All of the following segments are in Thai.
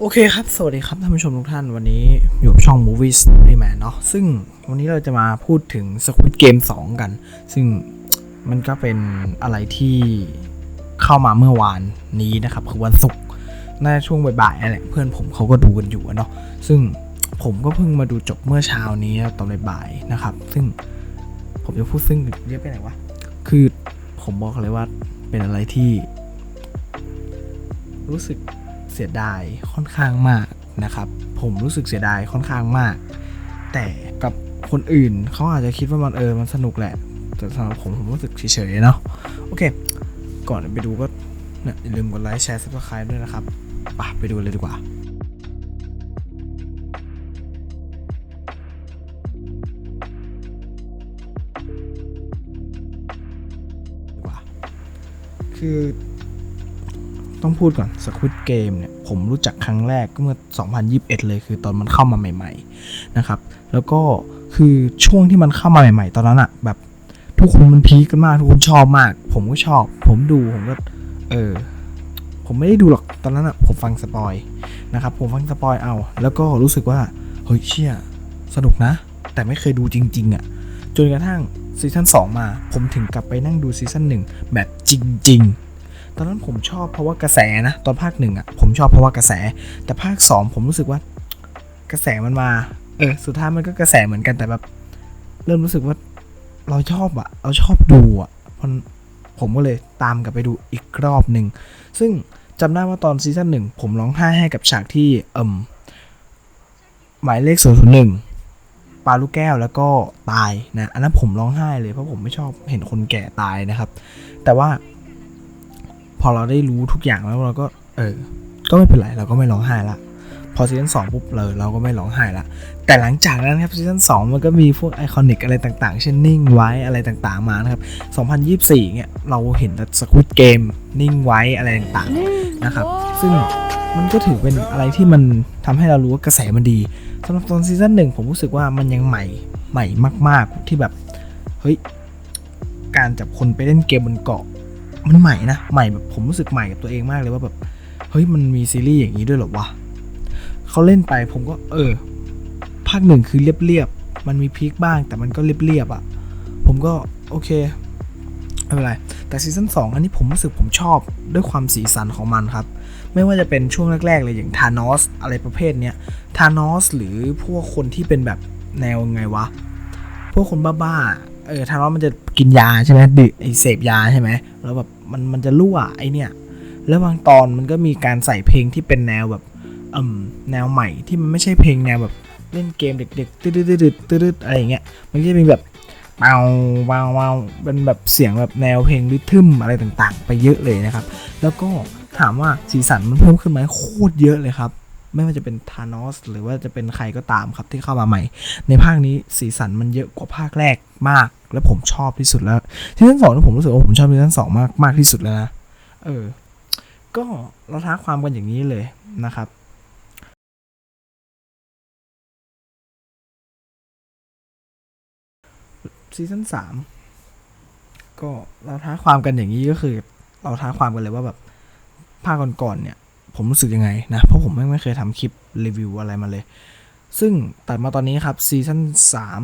โอเคครับ สวัสดีครับท่านผู้ชมทุกท่านวันนี้อยู่กับช่อง Movie Story Man เนาะซึ่งวันนี้เราจะมาพูดถึง Squid Game 2 กัน ซึ่งมันก็เป็นอะไรที่เข้ามาเมื่อวานนี้นะครับ คือวันศุกร์น่าช่วงบ่ายๆนั่นแหละเพื่อนผมเขาก็ดูกันอยู่เนาะซึ่งผมก็เพิ่งมาดูจบเมื่อเช้านี้ตอนบ่ายๆนะครับ ซึ่งผมจะพูดซึ่งเรียกไปไหนวะคือผมบอกเลยว่าเป็นอะไรที่ รู้สึก สียดายค่อนข้างมากนะครับ ผมรู้สึกเสียดายค่อนข้างมาก แต่กับคนอื่นเขาอาจจะคิดว่ามันเออมันสนุกแหละ แต่สำหรับผมผมรู้สึกเฉยๆเนาะโอเค ก่อนไปดูก็เนี่ยอย่าลืมกดไลค์แชร์ซับสไครต์ด้วยนะครับไปไปดูเลยดีกว่าคือ ต้องพูดก่อน Squid Game เนี่ยผมรู้จักครั้งแรกก็เมื่อ 2021 เลยคือตอนมันเข้ามาใหม่ ๆ นะครับ แล้วก็คือช่วงที่มันเข้ามาใหม่ ๆ ตอนนั้นอะแบบทุกคนมันพีคกันมาก ทุกคนชอบมาก ผมก็ชอบ ผมดูผมก็เออผมไม่ได้ดูหรอกตอนนั้นอะผมฟังสปอยนะครับ ผมฟังสปอยเอา แล้วก็รู้สึกว่าเฮ้ยเชี่ยสนุกนะ แต่ไม่เคยดูจริง ๆอะจนกระทั่งซีซั่น2มา ผมถึงกลับไปนั่งดูซีซั่น1แบบจริง ๆ ตอนนั้นผมชอบเพราะว่ากระแสนะ ตอนภาคหนึ่งอะผมชอบเพราะว่ากระแส แต่ภาคสองผมรู้สึกว่ากระแสมันมา เออ สุดท้ายมันก็กระแสเหมือนกันแต่แบบ เริ่มรู้สึกว่าเราชอบอะเราชอบดูอะมันผมก็เลยตามกลับไปดูอีกรอบหนึ่ง ซึ่งจำได้ว่าตอนซีซั่นหนึ่งผมร้องไห้ให้กับฉากที่เอิ่มหมายเลขศูนย์ศูนย์หนึ่งปาลูกแก้วแล้วก็ตายนะ อันนั้นผมร้องไห้เลยเพราะผมไม่ชอบเห็นคนแก่ตายนะครับ แต่ว่า พอเราได้รู้ทุกอย่างแล้วเราก็ เออ ก็ไม่เป็นไรเราก็ไม่ร้องไห้ละ พอซีซั่นสองปุ๊บเลยเราก็ไม่ร้องไห้ละ แต่หลังจากนั้นครับซีซั่นสองมันก็มีพวกไอคอนิกอะไรต่างๆ เช่นนิ่งไว้อะไรต่างๆมานะครับ 2024 เนี่ยเราเห็นแต่สควิตเกมนิ่งไว้อะไรต่างๆนะครับ ซึ่งมันก็ถือเป็นอะไรที่มันทำให้เรารู้ว่ากระแสมันดีสำหรับตอนซีซั่นหนึ่งผมรู้สึกว่ามันยังใหม่ใหม่มาก ๆที่แบบ เฮ้ย การจับคนไปเล่นเกมบนเกาะ มันใหม่นะใหม่แบบผมรู้สึกใหม่กับตัวเองมากเลยว่าแบบเฮ้ยมันมีซีรีส์อย่างนี้ด้วยเหรอวะเขาเล่นไปผมก็เออ ภาคหนึ่งคือเรียบๆมันมีพีคบ้าง แต่มันก็เรียบๆอะ่ะ ผมก็โอเคไม่เป็นไร แต่ซีซั่น2อันนี้ผมรู้สึกผมชอบด้วยความสีสันของมันครับ ไม่ว่าจะเป็นช่วงแรกๆเลยอย่างธานอสอะไรประเภทเนี้ยธานอสหรือพวกคนที่เป็นแบบแนวไงวะ พวกคนบ้าๆ เออธานอสมันจะกินยาใช่ไหมดื่มไอเสพยาใช่ไหมแล้วแบบมันมันจะรั่วไอเนี่ยแล้วบางตอนมันก็มีการใส่เพลงที่เป็นแนวแบบอืมแนวใหม่ที่มันไม่ใช่เพลงแนวแบบเล่นเกมเด็กๆตืดตืดตืดตืดอะไรอย่างเงี้ยมันก็จะมีแบบเบาเบาเบาเป็นแบบเสียงแบบแนวเพลงริทึมอะไรต่างๆ ไปเยอะเลยนะครับ แล้วก็ถามว่าสีสันมันเพิ่มขึ้นไหมโคตรเยอะเลยครับ ไม่ว่าจะเป็นธานอสหรือว่าจะเป็นใครก็ตามครับที่เข้ามาใหม่ ในภาคนี้สีสันมันเยอะกว่าภาคแรกมาก และผมชอบที่สุดแล้วซีซั่นสองที่ผมรู้สึกว่าผมชอบซีซั่นสองมากมากที่สุดแล้วนะเออ ก็เราท้าความกันอย่างนี้เลยนะครับซีซั่นสามก็เราท้าความกันอย่างนี้ก็คือ เราท้าความกันเลยว่าแบบภาคก่อนๆเนี่ย ผมรู้สึกยังไงนะ เพราะผมไม่ไม่เคยทำคลิปรีวิวอะไรมาเลย ซึ่งตัดมาตอนนี้ครับซีซั่นสาม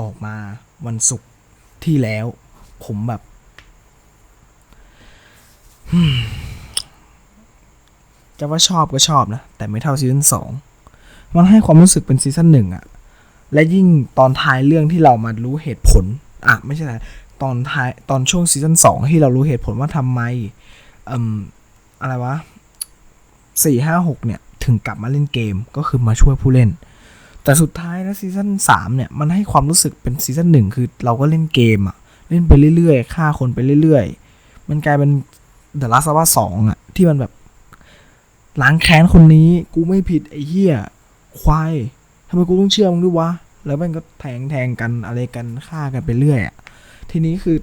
ออกมาวันศุกร์ที่แล้ว ผมแบบจะว่าชอบก็ชอบนะ แต่ไม่เท่าซีซั่นสองมันให้ความรู้สึกเป็นซีซั่นหนึ่งอะและยิ่งตอนท้ายเรื่องที่เรามารู้เหตุผลอะไม่ใช่นะตอนท้ายตอนช่วงซีซั่นสองที่เรารู้เหตุผลว่าทำไมอืมอะไรวะ สี่ห้าหกเนี่ย ถึงกลับมาเล่นเกมก็คือมาช่วยผู้เล่น แต่สุดท้ายนะซีซั่นสามเนี่ย มันให้ความรู้สึกเป็นซีซั่นหนึ่งคือเราก็เล่นเกมอะเล่นไปเรื่อยๆฆ่าคนไปเรื่อยๆ มันกลายเป็น The Last of Us 2อะที่มันแบบล้างแค้นคนนี้กูไม่ผิดไอ้เหี้ยควายทำไมกูต้องเชื่อมึงด้วยวะ แล้วมันก็แทงแทงกันอะไรกันฆ่ากันไปเรื่อยอะทีนี้คือ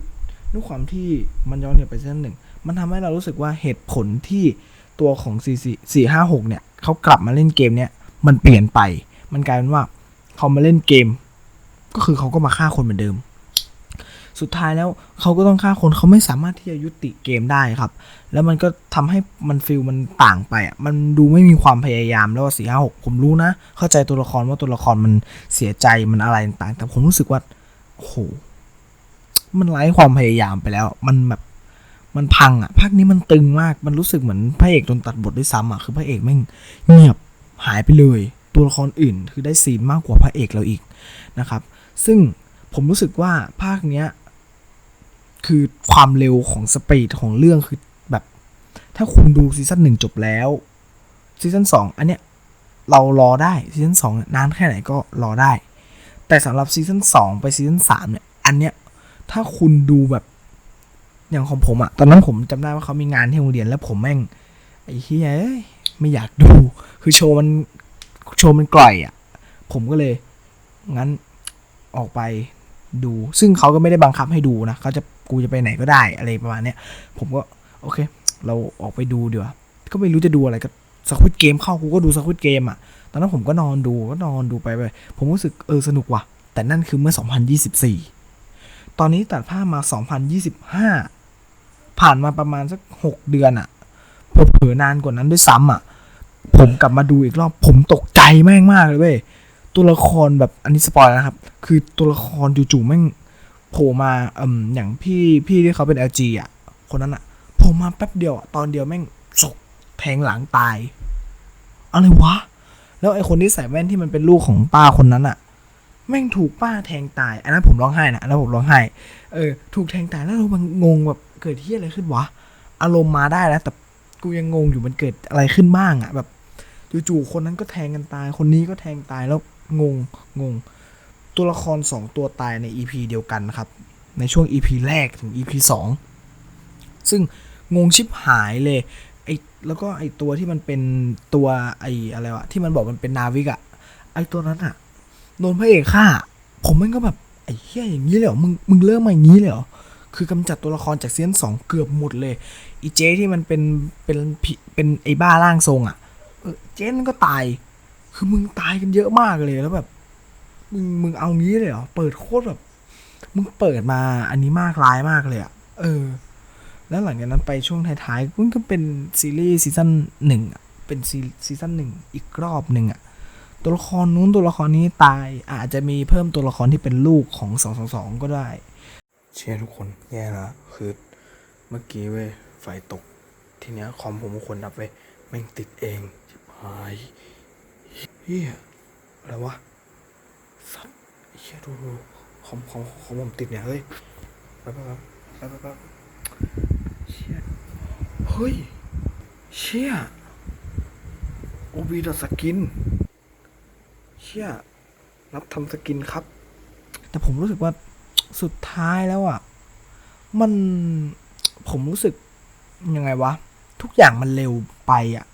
ด้วยความที่มันย้อนกลับไปซีซันหนึ่ง มันทำให้เรารู้สึกว่าเหตุผลที่ ตัวของ4 4 4 5 6เนี่ยเขากลับมาเล่นเกมเนี่ยมันเปลี่ยนไป มันกลายเป็นว่าเขามาเล่นเกม ก็คือเขาก็มาฆ่าคนเหมือนเดิม สุดท้ายแล้วเขาก็ต้องฆ่าคนเขาไม่สามารถที่จะยุติเกมได้ครับ แล้วมันก็ทำให้มันฟิลมันต่างไปอะมันดูไม่มีความพยายามแล้วสี่ห้าหกผมรู้นะ เข้าใจตัวละครว่าตัวละครมันเสียใจมันอะไรต่างๆแต่ผมรู้สึกว่าโอ้โหมันไร้ความพยายามไปแล้ว มันแบบ มันพังอะภาคนี้มันตึงมากมันรู้สึกเหมือนพระเอกโดนตัดบทด้วยซ้ำอะคือพระเอกแม่งเงียบหายไปเลย ตัวละครอื่นคือได้ซีนมากกว่าพระเอกเราอีกนะครับ ซึ่งผมรู้สึกว่าภาคเนี้ยคือความเร็วของสปีดของเรื่องคือแบบ ถ้าคุณดูซีซั่นหนึ่งจบแล้วซีซั่นสองอันเนี้ยเรารอได้ซีซั่นสองนานแค่ไหนก็รอได้ แต่สำหรับซีซั่นสองไปซีซั่นสามเนี่ยอันเนี้ยถ้าคุณดูแบบ อย่างของผมอะตอนนั้นผมจำได้ว่าเขามีงานที่โรงเรียนแล้วผมแม่งไอ้เฮียเอ้ยไม่อยากดู คือโชว์มันโชว์มันกล่อยอะผมก็เลย งั้นออกไปดู ซึ่งเขาก็ไม่ได้บังคับให้ดูนะเขาจะกูจะไปไหนก็ได้อะไรประมาณเนี้ยผมก็โอเค เราออกไปดูดีกว่าก็ไม่รู้จะดูอะไรก็สควิตเกมเข้ากูก็ดูสควิตเกมอะ ตอนนั้นผมก็นอนดูก็นอนดูไปไปผมรู้สึกเออสนุกว่ะ แต่นั่นคือเมื่อ 2024 ตอนนี้ตัดภาพมา 2025 ผ่านมาประมาณสัก6เดือนอะเผลอนานกว่านั้นด้วยซ้ำอะผมกลับมาดูอีกรอบผมตกใจแม่งมากเลยเว้ยตัวละครแบบอันนี้สปอยนะครับ คือตัวละครจู่ๆแม่งโผล่มาอืมอย่างพี่พี่ที่เขาเป็น LG อะ คนนั้นอะโผล่มาแป๊บเดียวอะตอนเดียวแม่งสกแทงหลังตาย อะไรวะ แล้วไอคนที่ใส่แว่นที่มันเป็นลูกของป้าคนนั้นอะ แม่งถูกป้าแทงตาย อันนั้นผมร้องไห้นะอันนั้นผมร้องไห้ เออ ถูกแทงตายแล้วเรามันงงแบบ เกิดที่อะไรขึ้นวะ อารมณ์มาได้แล้ว แต่กูยังงงอยู่มันเกิดอะไรขึ้นบ้างอะ แบบจู่ๆคนนั้นก็แทงกันตาย คนนี้ก็แทงตายแล้วงงงง ตัวละครสองตัวตายใน EP เดียวกันนะครับ ในช่วง EP แรกถึง EP สองซึ่งงงชิบหายเลยไอแล้วก็ไอตัวที่มันเป็นตัวไออะไรวะที่มันบอกมันเป็นนาวิกอะไอตัวนั้นอะโดนพระเอกฆ่า ผมมันก็แบบไอ้เหี้ยอย่างนี้เลยเหรอมึงมึงเริ่มมาอย่างนี้เลยเหรอ คือกำจัดตัวละครจากเซีซั่นสองเกือบหมดเลยอีเจที่มันเป็นเป็นผีเป็นไอ้บ้าร่างทรงอะเออเจนก็ตาย คือมึงตายกันเยอะมากเลยแล้วแบบ มึงมึงเอางี้เลยเหรอ เปิดโคตรแบบ มึงเปิดมาอันนี้มากร้ายมากเลยอะเออ แล้วหลังจากนั้นไปช่วงท้ายๆมันก็เป็นซีรีส์ซีซั่นหนึ่งเป็นซีซีซั่นหนึ่งอีกรอบหนึ่งอะตัวละครนู้นตัวละครนี้ตายอาจจะมีเพิ่มตัวละครที่เป็นลูกของสองสองสองก็ได้ เชียร์ทุกคนแย่ละคือ เมื่อกี้เว้ยไฟตก ทีเนี้ยคอมผมควรดับเว้ยแม่งติดเองชิบหายเฮียอะไรวะสัตว์เชี่ยดูดูคอมคอมคอมผมติดเนี่ยเฮ้ยแป๊บแป๊บแป๊บแป๊บแป๊บเชี่ยเฮ้ยเชี่ยโอบีดอสกินเชี่ยรับทำสกินครับ แต่ผมรู้สึกว่า สุดท้ายแล้วอะ มันผมรู้สึกยังไงวะ ทุกอย่างมันเร็วไปอะ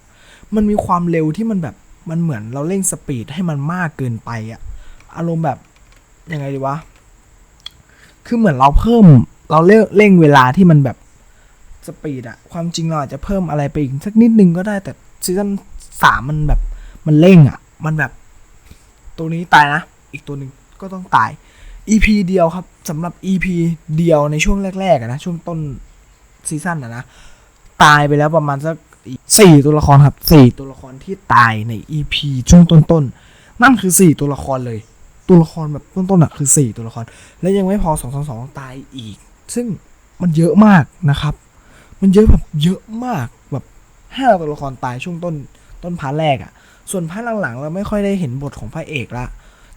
มันมีความเร็วที่มันแบบมันเหมือนเราเร่งสปีดให้มันมากเกินไปอะ อารมณ์แบบยังไงดีวะ คือเหมือนเราเพิ่ม เราเร่งเร่งเวลาที่มันแบบสปีดอะความจริงเราอาจจะเพิ่มอะไรไปอีกสักนิดนึงก็ได้แต่ซีซั่นสามมันแบบมันเร่งอะมันแบบ ตัวนี้ตายนะ อีกตัวหนึ่งก็ต้องตาย EP เดียวครับ สำหรับ EP เดียวในช่วงแรกๆนะ ช่วงต้นซีซั่นอะนะ ตายไปแล้วประมาณสักสี่ตัวละครครับสี่ตัวละครที่ตายใน EP ช่วงต้นๆ นั่นคือสี่ตัวละครเลย ตัวละครแบบต้นๆอะคือสี่ตัวละคร และยังไม่พอสองสองสองตายอีก ซึ่งมันเยอะมากนะครับ มันเยอะแบบเยอะมากแบบห้าตัวละครตายช่วงต้นต้นพาร์ทแรกอะ ส่วนพาร์ทหลังๆ เราไม่ค่อยได้เห็นบทของพระเอกละ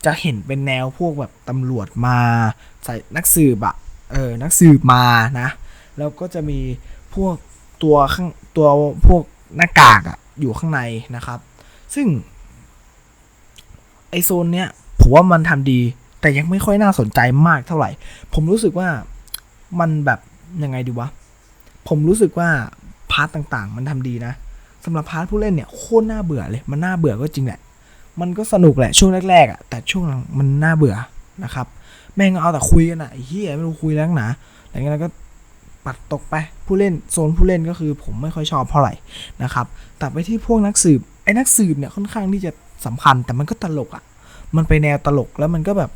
จะเห็นเป็นแนวพวกแบบตำรวจมาใส่นักสืบอะเออนักสืบมานะ แล้วก็จะมีพวกตัวข้างตัวพวกหน้ากากอะอยู่ข้างในนะครับ ซึ่งไอโซนเนี้ยผมว่ามันทำดีแต่ยังไม่ค่อยน่าสนใจมากเท่าไหร่ ผมรู้สึกว่ามันแบบยังไงดีวะ ผมรู้สึกว่าพาร์ตต่างๆ มันทำดีนะสำหรับพาร์ทผู้เล่นเนี่ยโคตรน่าเบื่อเลย มันน่าเบื่อก็จริงแหละ มันก็สนุกแหละช่วงแรกๆอะแต่ช่วงหลังมันน่าเบื่อนะครับ แม่งเอาแต่คุยกันอะไอ้เหี้ยไม่รู้คุยแล้วหนาอะไรเงี้ยแล้วก็ปัดตกไปผู้เล่นโซนผู้เล่นก็คือผมไม่ค่อยชอบเท่าไหร่นะครับแต่ไปที่พวกนักสืบไอ้นักสืบเนี่ยค่อนข้างที่จะสำคัญแต่มันก็ตลกอะ มันไปแนวตลกแล้วมันก็แบบ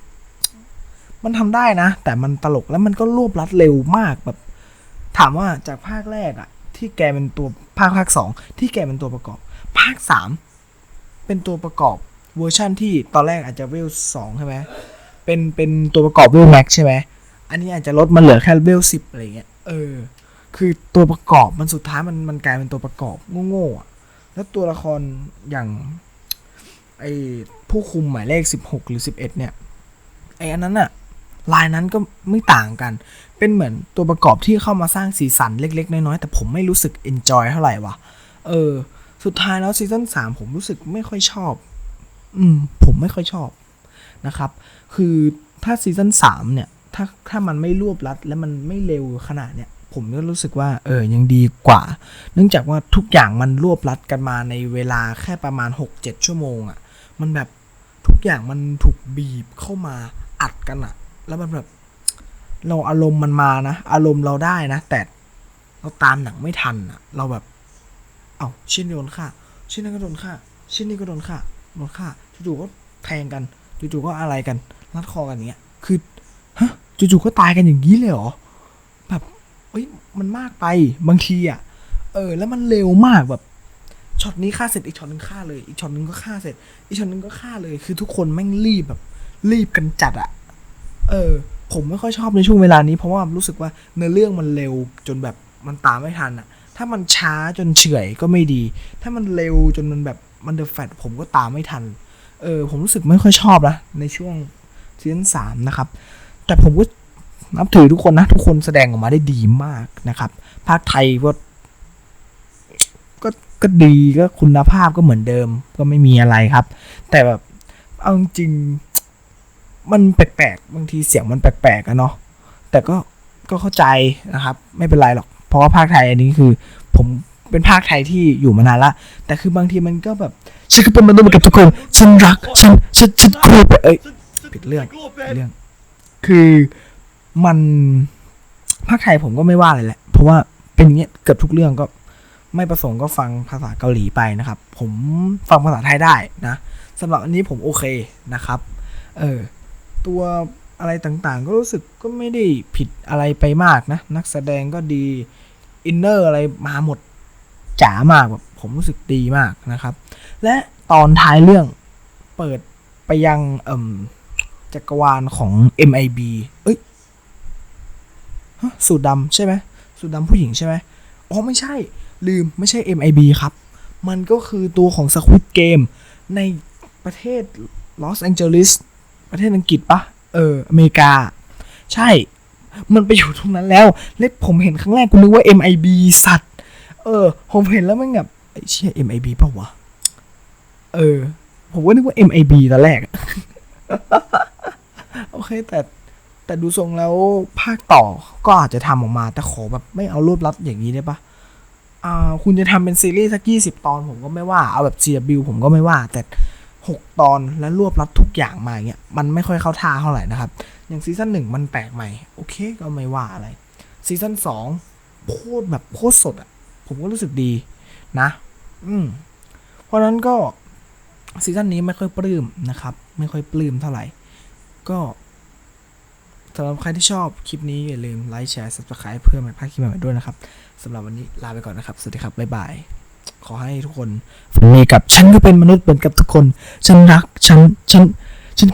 มันทำได้นะ แต่มันตลกแล้วมันก็รวบรัดเร็วมากแบบ ถามว่าจากภาคแรกอะ ที่แกเป็นตัวภาคภาคสองที่แกเป็นตัวประกอบ ภาคสาม เป็นตัวประกอบเวอร์ชั่นที่ตอนแรกอาจจะเวลสองใช่ไหมเป็นเป็นตัวประกอบเวลแม็กใช่ไหมอันนี้อาจจะลดมาเหลือแค่เวลสิบอะไรเงี้ยเออ คือตัวประกอบมันสุดท้ายมันมันกลายเป็นตัวประกอบโง่ๆอะแล้วตัวละครอย่างไอผู้คุมหมายเลข16หกหรือ11เอ็ดเนี่ยไออันนั้นอะลายนั้นก็ไม่ต่างกัน เป็นเหมือนตัวประกอบที่เข้ามาสร้างสีสันเล็ก ๆ น้อยๆแต่ผมไม่รู้สึก enjoy เท่าไหร่วะเออ สุดท้ายแล้วซีซั่น3ผมรู้สึกไม่ค่อยชอบ อืม ผมไม่ค่อยชอบนะครับ คือถ้าซีซั่น3เนี่ย ถ้าถ้ามันไม่รวบรัด และมันไม่เร็วขนาดเนี่ย ผมก็รู้สึกว่า เออ ยังดีกว่า เนื่องจากว่าทุกอย่างมันรวบรัดกันมาในเวลาแค่ประมาณ 6-7 ชั่วโมงอะ่ะ มันแบบทุกอย่างมันถูกบีบเข้ามาอัดกันอะ่ะ แล้วมันแบบเราอารมณ์มันมานะ อารมณ์เราได้นะ แต่เราตามหนังไม่ทันอะ่ะ เราแบบ เอ้าชิ้นนี้โดนฆ่าชิ้นนั้นก็โดนฆ่าชิ้นนี้ก็โดนฆ่าโดนฆ่าจู่ๆก็แทงกันจู่ๆก็อะไรกันรัดคอกันอย่างเงี้ยคือฮะจู่ๆก็ตายกันอย่างนี้เลยเหรอแบบเอ้ยมันมากไปบางทีอะเออ แล้วมันเร็วมากแบบช็อตนี้ฆ่าเสร็จอีกช็อตนึงฆ่าเลย อีกช็อตนึงก็ฆ่าเสร็จ อีกช็อตนึงก็ฆ่าเลย คือทุกคนแม่งรีบแบบ รีบกันจัดอะเออ ผมไม่ค่อยชอบในช่วงเวลานี้เพราะว่ารู้สึกว่าเนื้อเรื่องมันเร็วจนแบบมันตามไม่ทันอะ ถ้ามันช้าจนเฉื่อยก็ไม่ดี ถ้ามันเร็วจนมันแบบมันเดอะแฟตผมก็ตามไม่ทัน เออ ผมรู้สึกไม่ค่อยชอบนะในช่วงซีซั่นสามนะครับ แต่ผมก็นับถือทุกคนนะ ทุกคนแสดงออกมาได้ดีมากนะครับ ภาคไทยก็ก็ก็ดีก็คุณภาพก็เหมือนเดิม ก็ไม่มีอะไรครับ แต่แบบเอาจริงมันแปลกๆบางทีเสียงมันแปลกๆอะเนาะแต่ก็ก็เข้าใจนะครับ ไม่เป็นไรหรอก เพราะว่าภาคไทยอันนี้คือ ผมเป็นภาคไทยที่อยู่มานานละ แต่คือบางทีมันก็แบบฉันก็เป็นมนุษย์เหมือนกับทุกคนฉันรักฉันฉันฉันกลัวไปเอ้ยผิดเรื่องผิดเรื่อง คือมันภาคไทยผมก็ไม่ว่าอะไรแหละ เพราะว่าเป็นอย่างเงี้ยเกือบทุกเรื่องก็ไม่ประสงค์ก็ฟังภาษาเกาหลีไปนะครับ ผมฟังภาษาไทยได้นะสำหรับอันนี้ผมโอเคนะครับ เออตัวอะไรต่างๆ ก็รู้สึกก็ไม่ได้ผิดอะไรไปมากนะ นักแสดงก็ดี อินเนอร์อะไรมาหมดจ๋ามากแบบผมรู้สึกดีมากนะครับ และตอนท้ายเรื่องเปิดไปยังเอ่มจักรวาลของ MIB เอ้ยฮะสูตรดำใช่ไหมสูตรดำผู้หญิงใช่ไหมอ๋อไม่ใช่ ลืมไม่ใช่ MIB ครับ มันก็คือตัวของ Squid Game ในประเทศลอสแองเจลิสประเทศอังกฤษปะเออ อเมริกา ใช่ มันไปอยู่ตรงนั้นแล้วแล้วผมเห็นครั้งแรกกูนึกว่า MIB สัตว์ เออ ผมเห็นแล้วมันแบบไอ้เชี่ย MIB ปะวะ เออ ผมก็นึกว่า MIB ตอนแรก โอเค แต่แต่ดูทรงแล้วภาคต่อก็อาจจะทำออกมา แต่ขอแบบไม่เอารวบรัดอย่างนี้ได้ปะอ่า คุณจะทำเป็นซีรีส์สักยี่สิบตอนผมก็ไม่ว่า เอาแบบ CW ผมก็ไม่ว่า แต่ หกตอนแล้วรวบรัดทุกอย่างมาเงี้ยมันไม่ค่อยเข้าท่าเท่าไหร่นะครับ อย่างซีซั่นหนึ่งมันแปลกใหม่ โอเคก็ไม่ว่าอะไรซีซั่นสองโคตรแบบโคตรสดอะ ผมก็รู้สึกดีนะ อืมเพราะนั้นก็ซีซั่นนี้ไม่ค่อยปลื้มนะครับ ไม่ค่อยปลื้มเท่าไหร่ ก็สำหรับใครที่ชอบคลิปนี้อย่าลืมไลค์แชร์ subscribe เพื่อม่พลาดคลิปใหม่ๆด้วยนะครับสำหรับวันนี้ลาไปก่อนนะครับ สวัสดีครับ บ๊ายบาย ขอให้ทุกคนฝันดีกับ ฉันก็เป็นมนุษย์เหมือนกับทุกคน ฉันรัก ฉัน ฉัน ฉัน